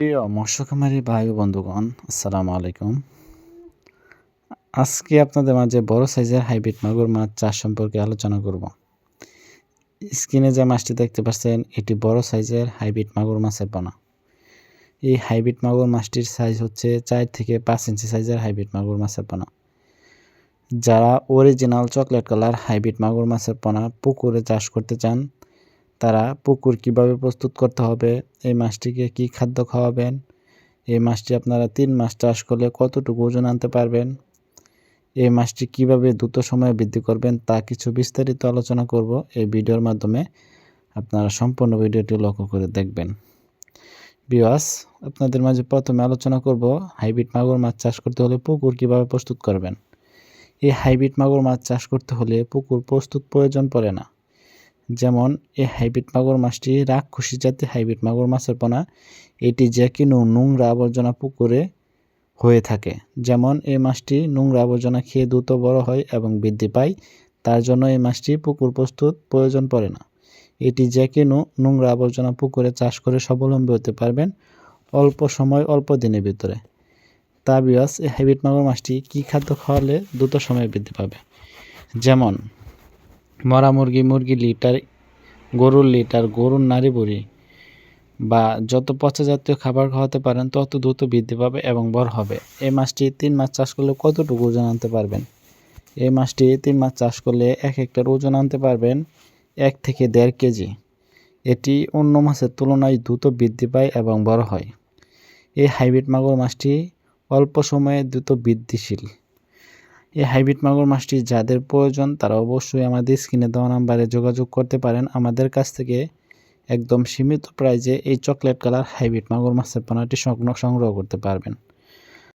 প্রিয় মৎস্যকুমারী ভাই বন্ধুগণ, আসসালামু আলাইকুম। আজকে আপনাদের মাঝে বড় সাইজের হাইব্রিড মাগুর মাছ চাষ সম্পর্কে আলোচনা করব। স্ক্রিনে যে মাছটি দেখতে পাচ্ছেন, এটি বড় সাইজের হাইব্রিড মাগুর মাছের পোনা এই হাইব্রিড মাগুর মাছটির সাইজ হচ্ছে চার থেকে পাঁচ ইঞ্চি সাইজের হাইব্রিড মাগুর মাছের পোনা যারা অরিজিনাল চকলেট কালার হাইব্রিড মাগুর মাছের পোনা পুকুরে চাষ করতে চান তারা পুকুর কীভাবে প্রস্তুত করতে হবে, এই মাছটিকে কি খাদ্য খাওয়াবেন, এই মাছটি আপনারা তিন মাস চাষ করলে কতটুকু ওজন আনতে পারবেন, এই মাছটি কীভাবে দ্রুত সময়ে বৃদ্ধি করবেন তা কিছু বিস্তারিত আলোচনা করব। এই ভিডিওর মাধ্যমে আপনারা সম্পূর্ণ ভিডিওটি লক্ষ্য করে দেখবেন। বিওয়াস আপনাদের মাঝে প্রথমে আলোচনা করব হাইব্রিড মাগুর মাছ চাষ করতে হলে পুকুর কীভাবে প্রস্তুত করবেন। এই হাইব্রিড মাগুর মাছ চাষ করতে হলে পুকুর প্রস্তুত প্রয়োজন পড়ে না। যেমন এই হাইব্রিড মাগুর মাছটি রাক্ষসী জাতীয় হাইব্রিড মাগুর মাছের পোনা। এটি যে কিনো নোংরা আবর্জনা পুকুরে হয়ে থাকে। যেমন এই মাছটি নোংরা আবর্জনা খেয়ে দ্রুত বড় হয় এবং বৃদ্ধি পায়, তার জন্য এই মাছটি পুকুর প্রস্তুত প্রয়োজন পড়ে না। এটি যে কিনো নোংরা আবর্জনা পুকুরে চাষ করে স্বাবলম্বী হতে পারবেন অল্প সময়, অল্প দিনের ভিতরে। তা বিয়াস এই হাইব্রিড মাগুর মাছটি কী খাদ্য খাওয়ালে দ্রুত সময় বৃদ্ধি পাবে? যেমন মরা মুরগি মুরগি লিটার, গরুর লিটার, গরুর নারী বুড়ি বা যত পচা জাতীয় খাবার খাওয়াতে পারেন, তত দ্রুত বৃদ্ধি পাবে এবং বড় হবে। এই মাছটি তিন মাস চাষ করলে কতটুকু ওজন আনতে পারবেন? এই মাছটি তিন মাস চাষ করলে এক একটার ওজন আনতে পারবেন এক থেকে দেড় কেজি। এটি অন্য মাছের তুলনায় দ্রুত বৃদ্ধি পায় এবং বড় হয়। এই হাইব্রিড মাগুর মাছটি অল্প সময়ে দ্রুত বৃদ্ধিশীল। এই হাইব্রিড মাগুর মাছটি যাদের প্রয়োজন তারা অবশ্যই আমাদের স্ক্রিনে দেওয়া নাম্বারে যোগাযোগ করতে পারেন। আমাদের কাছ থেকে একদম সীমিত প্রাইজে এই চকলেট কালার হাইব্রিড মাগুর মাছের পোনাটি সংগ্রহ করতে পারবেন।